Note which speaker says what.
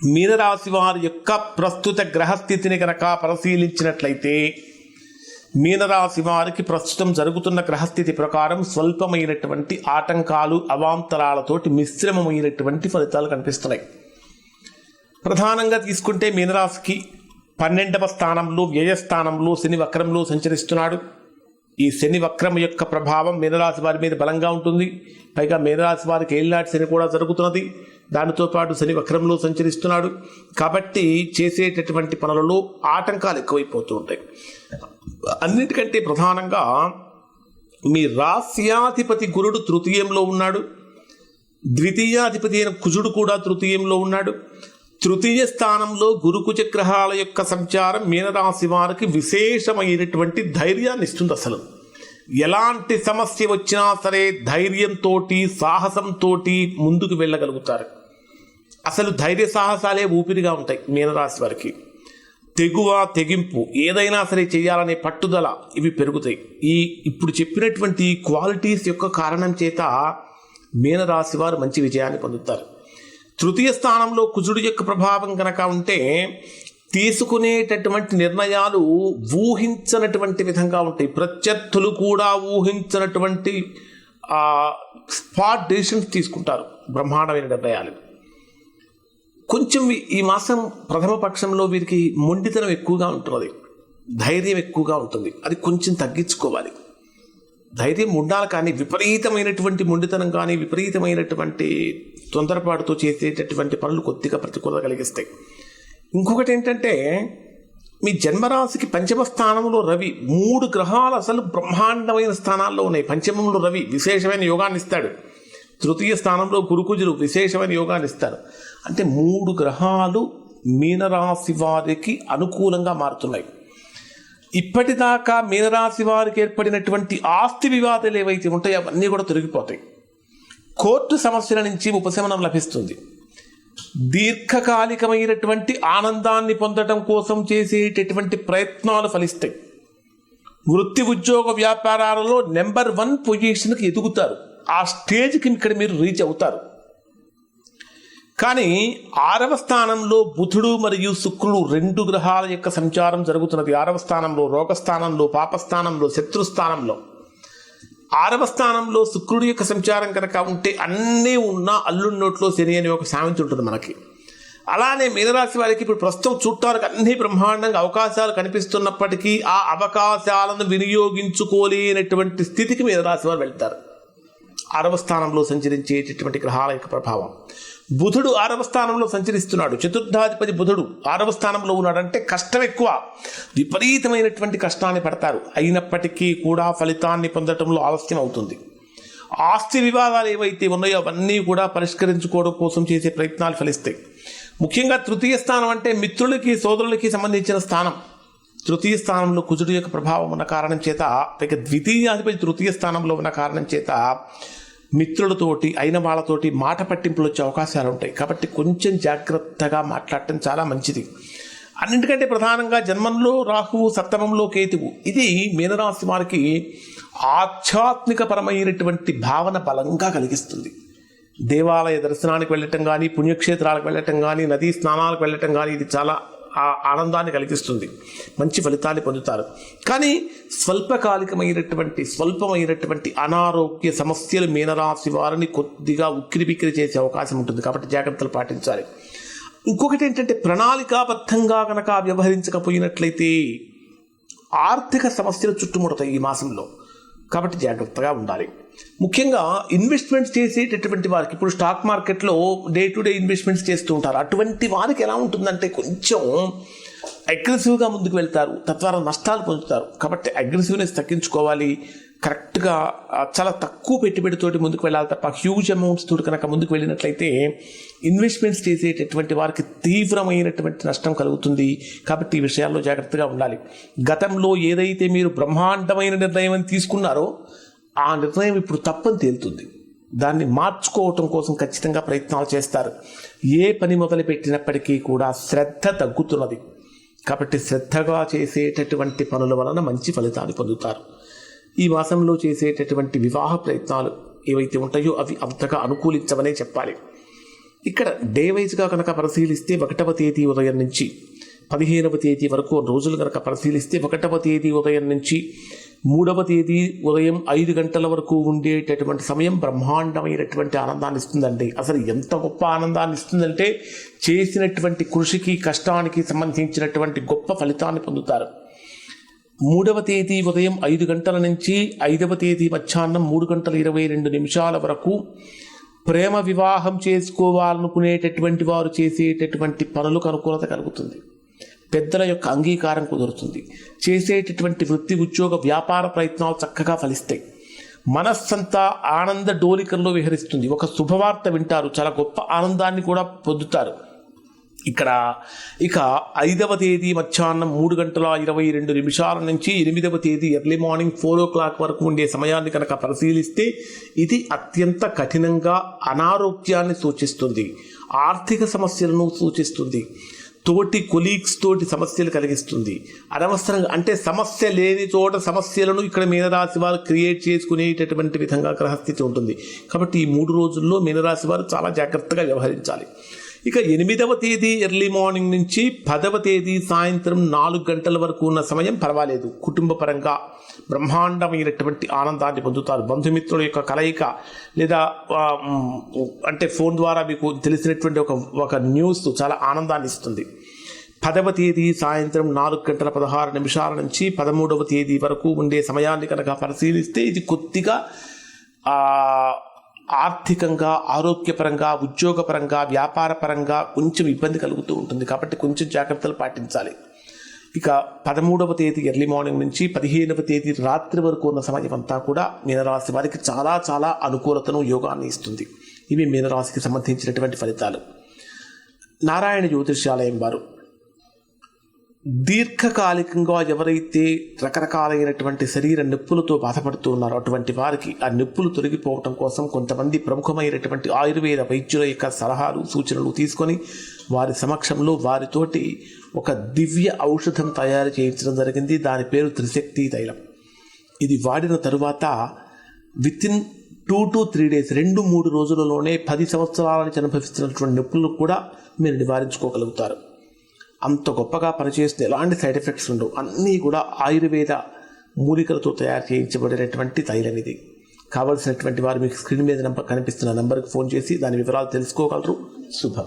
Speaker 1: మీనరాశి వారి యొక్క ప్రస్తుత గ్రహస్థితిని కనుక పరిశీలించినట్లయితే మీనరాశి వారికి ప్రస్తుతం జరుగుతున్న గ్రహస్థితి ప్రకారం స్వల్పమైనటువంటి ఆటంకాలు అవాంతరాలతోటి మిశ్రమమైనటువంటి ఫలితాలు కనిపిస్తున్నాయి. ప్రధానంగా తీసుకుంటే మీనరాశికి పన్నెండవ స్థానంలో వ్యయస్థానంలో శని వక్రంలో సంచరిస్తున్నాడు. ఈ శని వక్రం యొక్క ప్రభావం మీనరాశి వారి మీద బలంగా ఉంటుంది. పైగా మీనరాశి వారికి ఏళ్ళనాటి శని కూడా జరుగుతున్నది. దానితో పాటు శని వక్రంలో సంచరిస్తున్నాడు. కాబట్టి చేసేటటువంటి పనులలో ఆటంకాలు ఎక్కువైపోతూ ఉంటాయి. అన్నిటికంటే ప్రధానంగా మీ రాస్యాధిపతి గురుడు తృతీయంలో ఉన్నాడు. ద్వితీయాధిపతి అయిన కుజుడు కూడా తృతీయంలో ఉన్నాడు. తృతీయ స్థానంలో గురుకుజ గ్రహాల యొక్క సంచారం మీనరాశి వారికి విశేషమైనటువంటి ధైర్యాన్ని ఇస్తుంది అసలు. ఎలాంటి సమస్య వచ్చినా సరే ధైర్యంతో సాహసంతో ముందుకు వెళ్ళగలుగుతారు. అసలు ధైర్య సాహసాలే ఊపిరిగా ఉంటాయి మీనరాశి వారికి. తెగువ తెగింపు ఏదైనా సరే చేయాలనే పట్టుదల ఇవి పెరుగుతాయి. ఈ ఇప్పుడు చెప్పినటువంటి క్వాలిటీస్ యొక్క కారణం చేత మీనరాశి వారు మంచి విజయాన్ని పొందుతారు. తృతీయ స్థానంలో కుజుడు యొక్క ప్రభావం కనుక ఉంటే తీసుకునేటటువంటి నిర్ణయాలు ఊహించనటువంటి విధంగా ఉంటాయి. ప్రత్యర్థులు కూడా ఊహించినటువంటి స్పాట్ డెసిషన్స్ తీసుకుంటారు బ్రహ్మాండమైన నిర్ణయాలు. కొంచెం ఈ- మాసం ప్రథమ పక్షంలో వీరికి మొండితనం ఎక్కువగా ఉంటుంది ధైర్యం ఎక్కువగా ఉంటుంది. అది కొంచెం తగ్గించుకోవాలి. ధైర్యం ఉండాలి కానీ విపరీతమైనటువంటి మొండితనం కానీ విపరీతమైనటువంటి తొందరపాటుతో చేసేటటువంటి పనులు కొద్దిగా ప్రతికూలత కలిగిస్తాయి. ఇంకొకటి ఏంటంటే మీ జన్మరాశికి పంచమ స్థానంలో రవి మూడు గ్రహాలు అసలు బ్రహ్మాండమైన స్థానాల్లో ఉన్నాయి. పంచమంలో రవి విశేషమైన యోగాన్ని ఇస్తాడు. తృతీయ స్థానంలో గురుకుజులు విశేషమైన యోగాన్ని ఇస్తారు. అంటే మూడు గ్రహాలు మీనరాశి వారికి అనుకూలంగా మారుతున్నాయి. ఇప్పటిదాకా మీనరాశి వారికి ఏర్పడినటువంటి ఆస్తి వివాదాలు ఏవైతే ఉంటాయో అవన్నీ కూడా తొలగిపోతాయి. కోర్టు సమస్యల నుంచి ఉపశమనం లభిస్తుంది. దీర్ఘకాలికమైనటువంటి ఆనందాన్ని పొందడం కోసం చేసేటటువంటి ప్రయత్నాలు ఫలిస్తాయి. వృత్తి ఉద్యోగ వ్యాపారాలలో నెంబర్ వన్ పొజిషన్కి ఎదుగుతారు. ఆ స్టేజ్కి ఇక్కడ మీరు రీచ్ అవుతారు. కానీ ఆరవ స్థానంలో బుధుడు మరియు శుక్రుడు రెండు గ్రహాల యొక్క సంచారం జరుగుతున్నది. ఆరవ స్థానంలో రోగస్థానంలో పాపస్థానంలో శత్రుస్థానంలో. ఆరవ స్థానంలో శుక్రుడి యొక్క సంచారం కనుక ఉంటే అన్నీ ఉన్న అల్లుడి నోట్లో శని అనే ఒక సామెత ఉంటుంది మనకి. అలానే మీనరాశి వారికి ఇప్పుడు ప్రస్తుతం చూడటానికి అన్ని బ్రహ్మాండంగా అవకాశాలు కనిపిస్తున్నప్పటికీ ఆ అవకాశాలను వినియోగించుకోలేనటువంటి స్థితికి మీనరాశి వారు వెళ్తారు. ఆరవ స్థానంలో సంచరించేటటువంటి గ్రహాల యొక్క ప్రభావం. బుధుడు ఆరవ స్థానంలో సంచరిస్తున్నాడు. చతుర్థాధిపతి బుధుడు ఆరవ స్థానంలో ఉన్నాడంటే కష్టం ఎక్కువ. విపరీతమైనటువంటి కష్టాన్ని పడతారు. అయినప్పటికీ కూడా ఫలితాన్ని పొందటంలో ఆలస్యం అవుతుంది. ఆస్తి వివాదాలు ఏవైతే ఉన్నాయో అవన్నీ కూడా పరిష్కరించుకోవడం కోసం చేసే ప్రయత్నాలు ఫలిస్తాయి. ముఖ్యంగా తృతీయ స్థానం అంటే మిత్రులకి సోదరులకి సంబంధించిన స్థానం. తృతీయ స్థానంలో కుజుడు యొక్క ప్రభావం ఉన్న కారణం చేత ఇక ద్వితీయాధిపతి తృతీయ స్థానంలో ఉన్న కారణం చేత మిత్రులతోటి అయిన వాళ్ళతోటి మాట పట్టింపులు వచ్చే అవకాశాలు ఉంటాయి. కాబట్టి కొంచెం జాగ్రత్తగా మాట్లాడటం చాలా మంచిది. అన్నింటికంటే ప్రధానంగా జన్మంలో రాహువు సప్తమంలో కేతువు. ఇది మీనరాశి వారికి ఆధ్యాత్మిక పరమైనటువంటి భావన బలంగా కలిగిస్తుంది. దేవాలయ దర్శనానికి వెళ్ళటం కానీ పుణ్యక్షేత్రాలకు వెళ్ళటం కానీ నదీ స్నానాలకు వెళ్ళటం కానీ ఇది చాలా ఆ ఆనందాన్ని కలిగిస్తుంది. మంచి ఫలితాన్ని పొందుతారు. కానీ స్వల్పకాలికమైనటువంటి స్వల్పమైనటువంటి అనారోగ్య సమస్యలు మీనరాశి వారిని కొద్దిగా ఉక్కిరి బిక్కిరి చేసే అవకాశం ఉంటుంది. కాబట్టి జాగ్రత్తలు పాటించాలి. ఇంకొకటి ఏంటంటే ప్రణాళికాబద్ధంగా కనుక వ్యవహరించకపోయినట్లయితే ఆర్థిక సమస్యలు చుట్టుముడతాయి ఈ మాసంలో. కాబట్టి జాగ్రత్తగా ఉండాలి. ముఖ్యంగా ఇన్వెస్ట్మెంట్స్ చేసేటటువంటి వారికి ఇప్పుడు స్టాక్ మార్కెట్లో డే టు డే ఇన్వెస్ట్మెంట్స్ చేస్తూ ఉంటారు. అటువంటి వారికి ఎలా ఉంటుందంటే కొంచెం అగ్రెసివ్గా ముందుకు వెళ్తారు. తద్వారా నష్టాలు పొందుతారు. కాబట్టి అగ్రెసివ్నెస్ తగ్గించుకోవాలి. కరెక్ట్గా చాలా తక్కువ పెట్టుబడితోటి ముందుకు వెళ్ళాలి తప్ప హ్యూజ్ అమౌంట్స్ తోటి కనుక ముందుకు వెళ్ళినట్లయితే ఇన్వెస్ట్మెంట్స్ చేసేటటువంటి వారికి తీవ్రమైనటువంటి నష్టం కలుగుతుంది. కాబట్టి ఈ విషయాల్లో జాగ్రత్తగా ఉండాలి. గతంలో ఏదైతే మీరు బ్రహ్మాండమైన నిర్ణయం అని తీసుకున్నారో ఆ నిర్ణయం ఇప్పుడు తప్పని తేలుతుంది. దాన్ని మార్చుకోవటం కోసం ఖచ్చితంగా ప్రయత్నాలు చేస్తారు. ఏ పని మొదలు పెట్టినప్పటికీ కూడా శ్రద్ధ తగ్గుతున్నది. కాబట్టి శ్రద్ధగా చేసేటటువంటి పనుల వలన మంచి ఫలితాలు పొందుతారు. ఈ మాసంలో చేసేటటువంటి వివాహ ప్రయత్నాలు ఏవైతే ఉంటాయో అవి అంతగా అనుకూలించవనే చెప్పాలి. ఇక్కడ డే వైజ్గా కనుక పరిశీలిస్తే ఒకటవ తేదీ ఉదయం నుంచి పదిహేనవ తేదీ వరకు రోజులు కనుక పరిశీలిస్తే ఒకటవ తేదీ ఉదయం నుంచి మూడవ తేదీ ఉదయం ఐదు గంటల వరకు ఉండేటటువంటి సమయం బ్రహ్మాండమైనటువంటి ఆనందాన్ని ఇస్తుందండి. అసలు ఎంత గొప్ప ఆనందాన్ని ఇస్తుందంటే చేసినటువంటి కృషికి కష్టానికి సంబంధించినటువంటి గొప్ప ఫలితాన్ని పొందుతారు. మూడవ తేదీ ఉదయం ఐదు గంటల నుంచి ఐదవ తేదీ మధ్యాహ్నం మూడు గంటల ఇరవై రెండు నిమిషాల వరకు ప్రేమ వివాహం చేసుకోవాలనుకునేటటువంటి వారు చేసేటటువంటి పనులకు అనుకూలత కలుగుతుంది. పెద్దల యొక్క అంగీకారం కుదురుతుంది. చేసేటటువంటి వృత్తి ఉద్యోగ వ్యాపార ప్రయత్నాలు చక్కగా ఫలిస్తాయి. మనస్సంతా ఆనంద డోలికల్లో విహరిస్తుంది. ఒక శుభవార్త వింటారు. చాలా గొప్ప ఆనందాన్ని కూడా పొందుతారు. ఇక్కడ ఇక ఐదవ తేదీ మధ్యాహ్నం మూడు గంటల ఇరవై రెండు నిమిషాల నుంచి ఎనిమిదవ తేదీ early morning four o'clock వరకు ఉండే సమయాన్ని కనుక పరిశీలిస్తే ఇది అత్యంత కఠినంగా అనారోగ్యాన్ని సూచిస్తుంది ఆర్థిక సమస్యలను సూచిస్తుంది తోటి కొలీగ్స్ తోటి సమస్యలు కలిగిస్తుంది. అనవసరంగా అంటే సమస్య లేని చోట సమస్యలను ఇక్కడ మీనరాశి వారు క్రియేట్ చేసుకునేటటువంటి విధంగా గ్రహస్థితి ఉంటుంది. కాబట్టి ఈ మూడు రోజుల్లో మీనరాశి వారు చాలా జాగ్రత్తగా వ్యవహరించాలి. ఇక ఎనిమిదవ తేదీ ఎర్లీ మార్నింగ్ నుంచి పదవ తేదీ సాయంత్రం నాలుగు గంటల వరకు ఉన్న సమయం పర్వాలేదు. కుటుంబ పరంగా బ్రహ్మాండమైనటువంటి ఆనందాన్ని పొందుతారు. బంధుమిత్రుల యొక్క కలయిక లేదా అంటే ఫోన్ ద్వారా మీకు తెలిసినటువంటి ఒక ఒక న్యూస్ చాలా ఆనందాన్ని ఇస్తుంది. పదవ తేదీ సాయంత్రం నాలుగు గంటల పదహారు నిమిషాల నుంచి పదమూడవ తేదీ వరకు ఉండే సమయాన్ని కనుక పరిశీలిస్తే ఇది కొద్దిగా ఆర్థికంగా ఆరోగ్యపరంగా ఉద్యోగపరంగా వ్యాపారపరంగా కొంచెం ఇబ్బంది కలుగుతూ ఉంటుంది. కాబట్టి కొంచెం జాగ్రత్తలు పాటించాలి. ఇక పదమూడవ తేదీ ఎర్లీ మార్నింగ్ నుంచి పదిహేనవ తేదీ రాత్రి వరకు ఉన్న సమయం అంతా కూడా మీనరాశి వారికి చాలా చాలా అనుకూలతను యోగాన్ని ఇస్తుంది. ఇవి మీనరాశికి సంబంధించినటువంటి ఫలితాలు. నారాయణ జ్యోతిష్యాలయం వారు దీర్ఘకాలికంగా ఎవరైతే రకరకాలైనటువంటి శరీర నొప్పులతో బాధపడుతూ ఉన్నారో అటువంటి వారికి ఆ నొప్పులు తొలగిపోవటం కోసం కొంతమంది ప్రముఖమైనటువంటి ఆయుర్వేద వైద్యుల యొక్క సలహాలు సూచనలు తీసుకొని వారి సమక్షంలో వారితోటి ఒక దివ్య ఔషధం తయారు చేయించడం జరిగింది. దాని పేరు త్రిశక్తి తైలం. ఇది వాడిన తరువాత within two to three days రెండు మూడు రోజులలోనే పది సంవత్సరాల నుంచి అనుభవిస్తున్నటువంటి నొప్పులను కూడా మీరు నివారించుకోగలుగుతారు. అంత గొప్పగా పనిచేస్తే ఎలాంటి సైడ్ ఎఫెక్ట్స్ ఉండవు. అన్నీ కూడా ఆయుర్వేద మూలికలతో తయారు చేయించబడినటువంటి తైలం ఇది కావలసినటువంటి వారు మీకు స్క్రీన్ మీద నంబర్ కనిపిస్తున్న నంబర్కి ఫోన్ చేసి దాని వివరాలు తెలుసుకోగలరు. శుభం.